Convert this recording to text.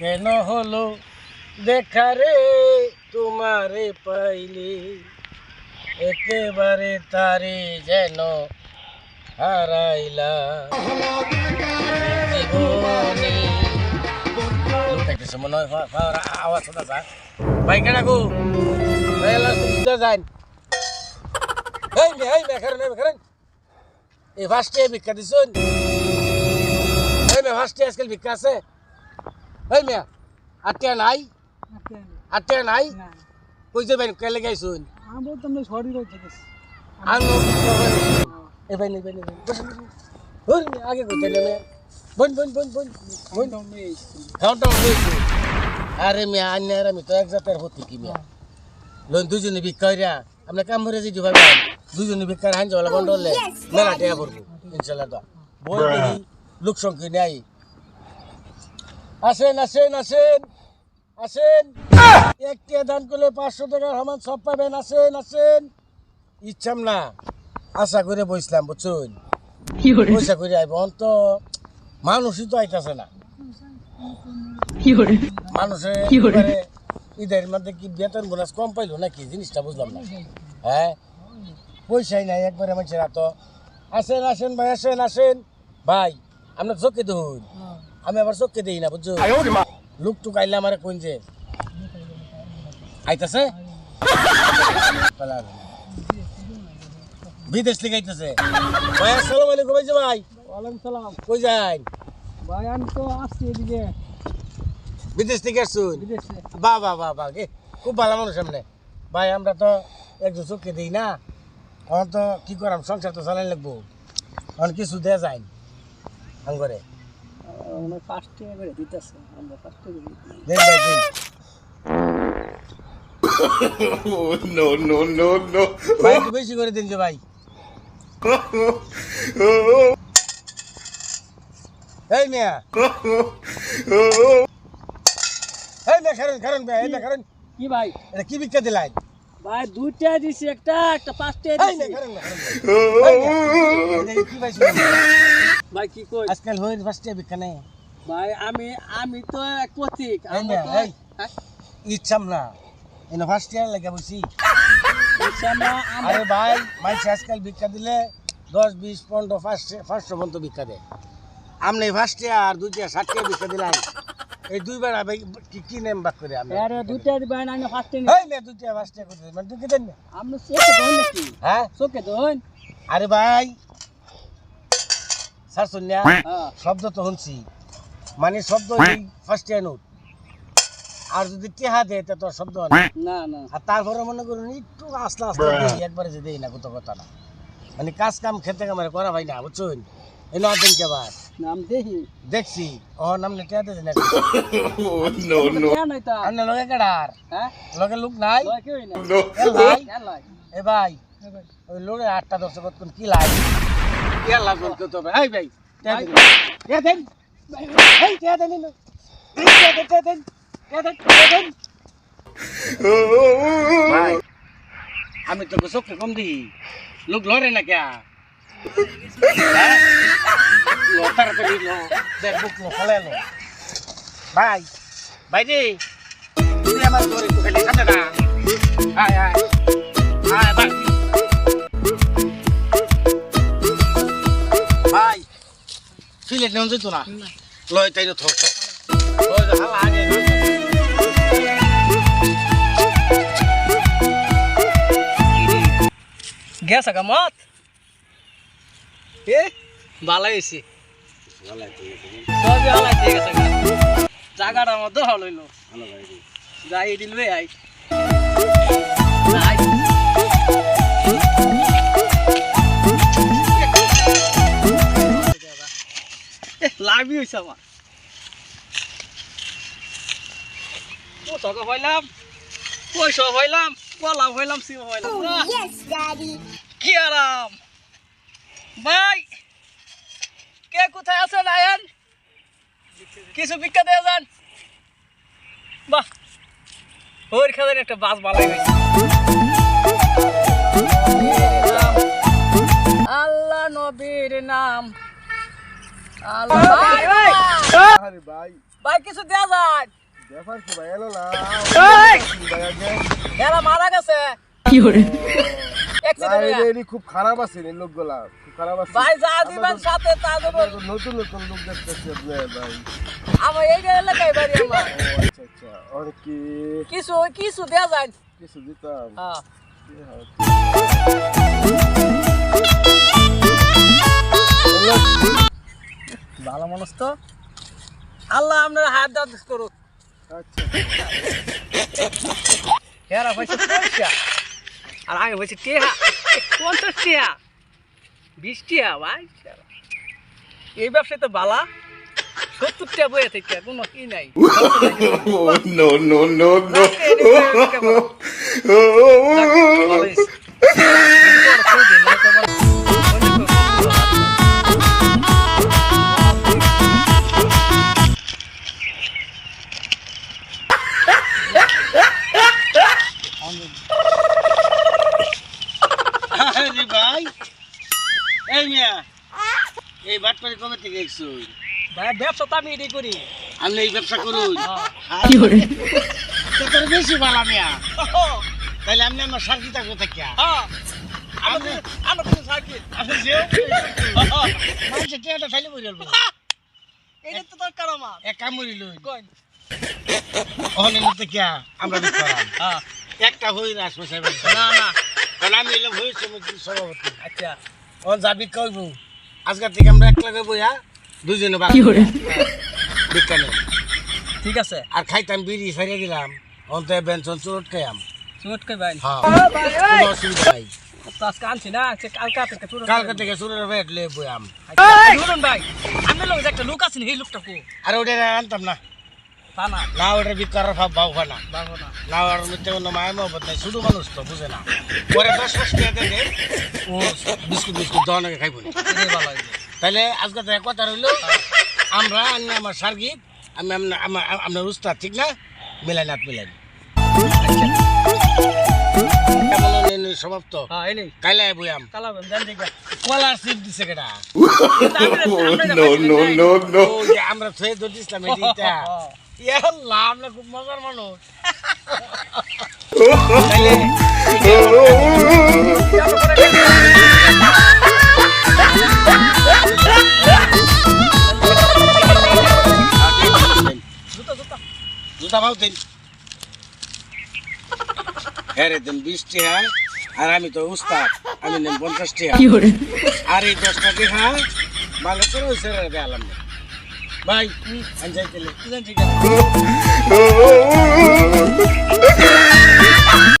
কেন হলো? দেখা রে, তোমারে পাইলে। একেবারে তারে যেন হারাইলা। মনে হয় আওয়াজ শোনা যায়। আল্লাহ সুবিধা যান এই এই মে কারণ এই মে ফার্স্টে ভিক্ষা দিছুন। মে ফার্স্টে আজকাল ভিক্ষা আছে। এই মিয়া আটটা নাই আটটা নাই কই যাবেন কেলে গাইছুন আমি বলতাম না শরীর হচ্ছে গেছে আমি এই ভাই নেই ভাই নেই বসুন বসুন মিয়া, আগে কইতে নেবে বোন বোন বোন বোন বোন খাওয়াটা হয়েছে আরে মিয়া আন্যার আমি তো এক জাতের হতি কি মিয়া লোন দুজনে ভিক্ষা হইরা আমরা কাম করে যেতে পারবেন দুজনে ভিক্ষার হান জলা বন্ধ হলে মেলা টেয়া করব ইনশাল্লাহ তো বই দেখি লোক সংখ্যা নেই আসেন আসেন আসেন। আসেন। একটি দান করলে পাঁচশো টাকার সমান সব পাবেন। আসেন আসেন। ইচ্ছাম না। আশা করে বসলাম বুঝছুন? পয়সা করে আইব অন্ত মানুষই তো আইতাছে না। মানুষের ঈদের মধ্যে কি বেতন বোনাস কম পাইলো নাকি? জিনিসটা বুঝলাম না। হ্যাঁ? পয়সাই নাই একবারে মানুষের হাত আসেন আসেন ভাই আসেন আসেন। ভাই আপনার চোখে দেখুন আমি আবার চোখে দিই না বুঝছ? লুক টুক আইলে আমার কোন যে আইতাছে? বিদেশ থেকে আইতাছে। ভাই আসসালামু আলাইকুম ভাই ভাই। ওয়ালাইকুম সালাম। কই যাই ভাই আমি তো আসছি এদিকে। বিদেশ থেকে আসছুন? বিদেশে বাহ বাহ বাহ বাহ গে খুব ভালো মানুষ সামনে। ভাই আমরা তো একটু চোখে দিই না। এখন তো কি করাম সংসার তো চালাই লাগবো। এখন কিছু দেয়া যায় আঙ্গরে। মানে ফার্স্ট করে দিতেছে আমরা ফার্স্ট করে দেন ভাই দিন। No, no, no, no. ভাই একটু বেশি করে দিন যে ভাই। এই মিয়া। এই মিয়া খারেন খারেন ভাই এই মিয়া খারেন কি ভাই? এটা কি বিক্রি দিলাই? ভাই দুইটা দিছি একটা একটা পাঁচ টাকা এই মিয়া দিছি। খারেন ভাই। এই মিয়া, এটা কি পাইছো ভাই কি কই? আজকাল হয়ে ফার্স্টে বিক্রি নেই ভাই আমি আমি তো এক পথিক না, তো হ্যাঁ? ইচ্ছাম না। এনে ফার্স্ট ইয়ার লাগে বসি। আমরা আমরা আরে ভাই মাইসে আজকাল ভিক্ষা দিলে দশ বিশ পনেরো ফার্স্ট ফার্স্ট পর্যন্ত ভিক্ষা দেয়। আপনি ফার্স্ট ইয়ার দুই টিয়া ষাট টাকা ভিক্ষা দিলেন এই দুইবার আবে কি কি নেম বাক করে আমি আরে দুইটা দিবেন আমি ফার্স্ট টাকা এই মেয়ে দুই টিয়া ফার্স্ট করে মানে তুই কি দেন না? আমরা চোখে ধন নাকি? হ্যাঁ? চোখে ধন আরে ভাই স্যার শুনিয়া হ্যাঁ। শব্দ তো শুনছি। মানে শব্দ ফার্স্ট নোট আর যদি টেহা দেয় তা তোর শব্দ না। না না। আর তারপরে মনে করুন একটু আস্তে আস্তে দিই একবারে যে দেই না কত কথা না। মানে কাজ কাম খেতে কামারে করা ভাই না বুঝছেন? এই নদিন কেবার নাম দেখি দেখছি। ও নাম নেটে দিতে না Oh, no, কেন এটা আপনি লগে কেডার হ্যাঁ? লগে লোক নাই? না. এ ভাই। এ ভাই ওই লোকে আটটা দশ কতক্ষণ কি লাই? লাগবে কেউ তো এই ভাই কে দেন। কে দেন। এই কে দেন। কে দেন কে দেন কে দেন ভাই আমি তো চোখে কম দিই। লোক লড়ে না কে তাড়াতাড়ি লো দেখ বুক লো ফলে লো। ভাই ভাই রে তুই আমার একটু খালি কাটে না। আয় আয়। আয় ভাই সিলেট নেওয়া যেত না। লয় তাই আগে গেছে। গা মত এ? ভালো হয়েছে সবই ভালো ঠিক আছে জায়গাটা মধ্যে ভালো হইল যাই দিলবে আই আই। লাভই হয়েছে আমার। টাকা পয়সা কি আরাম। ভাই কে কোথায় আছেন আয়ান কিছু ভিক্ষা দিয়ে যান। বাহ ওর একটা বাস বালাই হয়েছে আল্লাহ নবীর নাম। আরে ভাই ভাই কিছু দেয়া যায় ব্যাপার কি ভাই এলো না এরা মারা গেছে Accident এই খুব খারাপ আছে লোকগুলা খারাপ আছে ভাই যা সাথে নতুন নতুন লোক দেখতেছি আপনি ভাই আমার এই কি যায় কিছু দিতাম কি? ভালো মানুষ তো আল্লাহ আপনার হাত দাঁত করুক আচ্ছা হয়েছে পয়সা আর আগে হয়েছে টিয়া পঞ্চাশ টিয়া বিশ টিয়া ভাই এই ব্যবসায় তো বালা সত্তর টিয়া বয়ে থেকে কোনো কি নাই Oh, no, ভাই ব্যবসা তো আমি এটাই করি। আপনি এই ব্যবসা করুন। তোর বেশি ভালো মিয়া তাহলে আপনি আমার সার্কিটা কোথায় কে। আমি আমি কোনো সার্কিট। আপনি যেও মানুষের টিয়াটা খাইলে বই গেল এটা তো দরকার আমার। এক আমরা হ্যাঁ। একটা হই না আশপাশে না না। কারণ আমি এলাম হই সভাপতি। আচ্ছা। যাবি কইব? আজকের থেকে আমরা এক লাগে বইয়া দুজনে বাকি বিজ্ঞানে ঠিক আছে। আর খাইতাম বিড়ি ফেরে গেলাম অন্ত বেঞ্চন চুরট খাইয়াম চুট কই ভাই হ্যাঁ কোনো অসুবিধা নাই। তো আজকে না কালকা থেকে চুট কালকে থেকে লয়ে বইয়াম ধরুন ভাই আমি লোক একটা লোক আছে এই লোকটা কো? আর ওটা আনতাম না। না। না ওটা বিক করার ভাব ভাব হয় না না। না ওর মধ্যে কোনো মায়া মহব্বত নাই শুধু মানুষ তো বুঝে না। পরে দশ মাস খেয়ে দেখে ও বিস্কুট বিস্কুট দহনকে খাইব না। ভালো তাহলে আজকে তো কথা রইল আমরা আমি আমার সার্গিত আমি আমার আপনার উস্তাদ ঠিক না? মিলাই নাত মিলাই সমাপ্ত। হ্যাঁ কাইলে বইয়াম কলার সিপ দিছে কেটা আমরা থয়ে এটা আমরা খুব মজার মানুষ। হাওয়াল দিন হ্যাঁ রে দিন বিশ টিহা হ্যাঁ? আর আমি তো উস্তাদ আমি নেন পঞ্চাশ টিহা হ্যাঁ? আর এই দশটা টিহা হ্যাঁ? ভালো করে ওই স্যারের গেলাম ভাই ঠিক আছে।